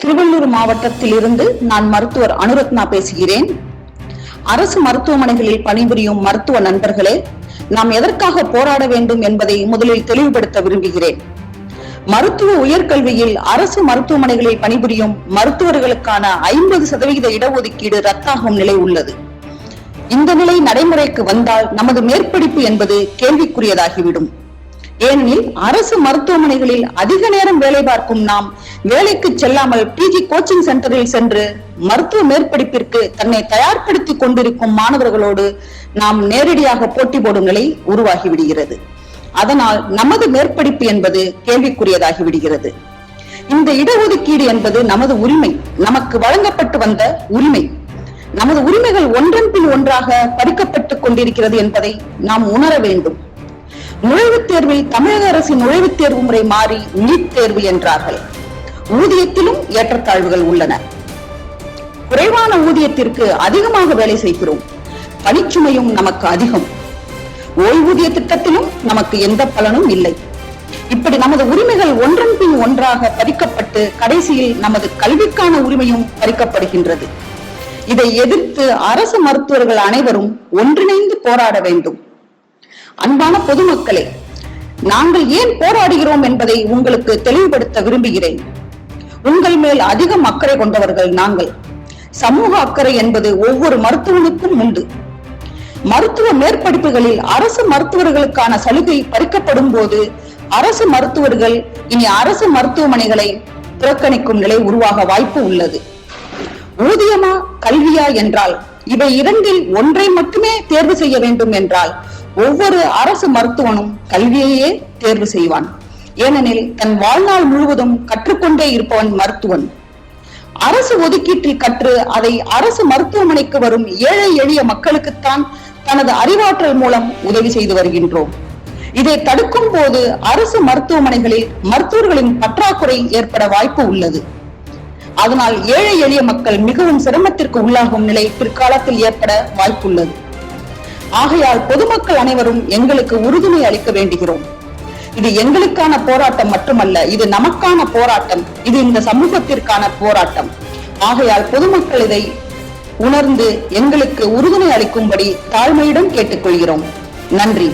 திருவள்ளூர் மாவட்டத்தில் இருந்து நான் மருத்துவர் அனுரத்னா பேசுகிறேன். அரசு மருத்துவமனைகளில் பணிபுரியும் மருத்துவ நண்பர்களே நாம் எதற்காக போராட வேண்டும் என்பதை முதலில் தெளிவுபடுத்த விரும்புகிறேன். மருத்துவ உயர்கல்வியில் அரசு மருத்துவமனைகளில் பணிபுரியும் மருத்துவர்களுக்கான ஐம்பது சதவிகித இடஒதுக்கீடு ரத்தாகும் நிலை உள்ளது. இந்த நிலை நடைமுறைக்கு வந்தால் நமது மேற்படிப்பு என்பது கேள்விக்குரியதாகிவிடும். ஏனெனில் அரசு மருத்துவமனைகளில் அதிக நேரம் வேலை பார்க்கும் நாம் வேலைக்கு செல்லாமல் பிஜி கோச்சிங் சென்டரில் சென்று மருத்துவ மேற்படிப்பிற்கு தன்னை தயார்படுத்திக் கொண்டிருக்கும் மாணவர்களோடு நாம் நேரடியாக போட்டி போடும் நிலை உருவாகிவிடுகிறது அதனால் நமது மேற்படிப்பு என்பது கேள்விக்குரியதாகி விடுகிறது. இந்த இடஒதுக்கீடு என்பது நமது உரிமை நமக்கு வழங்கப்பட்டு வந்த உரிமை. நமது உரிமைகள் ஒன்றன் பின் ஒன்றாக பறிக்கப்பட்டுக் கொண்டிருக்கிறது என்பதை நாம் உணர வேண்டும். நுழைவுத் தேர்வில் தமிழக அரசின் நுழைவுத் தேர்வு முறை மாறி நீட் தேர்வு என்றார்கள். ஊதியத்திலும் ஏற்றத்தாழ்வுகள் உள்ளன. குறைவான ஊதியத்திற்கு அதிகமாக வேலை செய்கிறோம். பணிச்சுமையும் நமக்கு அதிகம். ஓய்வூதிய திட்டத்திலும் நமக்கு எந்த பலனும் இல்லை. இப்படி நமது உரிமைகள் ஒன்றன் பின் ஒன்றாக பறிக்கப்பட்டு கடைசியில் நமது கல்விக்கான உரிமையும் பறிக்கப்படுகின்றது. இதை எதிர்த்து அரசு மருத்துவர்கள் அனைவரும் ஒன்றிணைந்து போராட வேண்டும். அன்பான பொதுமக்களே நாங்கள் ஏன் போராடுகிறோம் என்பதை உங்களுக்கு தெளிவுபடுத்த விரும்புகிறேன். உங்கள் மேல் அதிகம் அக்கறை கொண்டவர்கள் நாங்கள். சமூக அக்கறை என்பது ஒவ்வொரு மருத்துவனுக்கும் உண்டு. மருத்துவ மேற்படிப்புகளில் அரசு மருத்துவர்களுக்கான சலுகை பறிக்கப்படும் போது அரசு மருத்துவர்கள் இனி அரசு மருத்துவமனைகளை புறக்கணிக்கும் நிலை உருவாக வாய்ப்பு உள்ளது. ஊதியமா கல்வியா என்றால் இவை இரண்டில் ஒன்றை மட்டுமே தேர்வு செய்ய வேண்டும் என்றால் ஒவ்வொரு அரசு மருத்துவனும் கல்வியையே தேர்வு செய்வான். ஏனெனில் தன் வாழ்நாள் முழுவதும் கற்றுக்கொண்டே இருப்பவன் மருத்துவன். அரசு ஒதுக்கீட்டில் கற்று அதை அரசு மருத்துவமனைக்கு வரும் ஏழை எளிய மக்களுக்குத்தான் தனது அறிவாற்றல் மூலம் உதவி செய்து வருகின்றோம். இதை தடுக்கும் போது அரசு மருத்துவமனைகளில் மருத்துவர்களின் பற்றாக்குறை ஏற்பட வாய்ப்பு உள்ளது. அதனால் ஏழை எளிய மக்கள் மிகவும் சிரமத்திற்கு உள்ளாகும் நிலை பிற்காலத்தில் ஏற்பட வாய்ப்புள்ளது. ஆகையால் பொதுமக்கள் அனைவரும் எங்களுக்கு உறுதுணை அளிக்க வேண்டுகிறோம். இது எங்களுக்கான போராட்டம் மட்டுமல்ல இது நமக்கான போராட்டம் இது இந்த சமூகத்திற்கான போராட்டம். ஆகையால் பொதுமக்கள் இதை உணர்ந்து எங்களுக்கு உறுதுணை அளிக்கும்படி தாழ்மையிடம் கேட்டுக்கொள்கிறோம். நன்றி.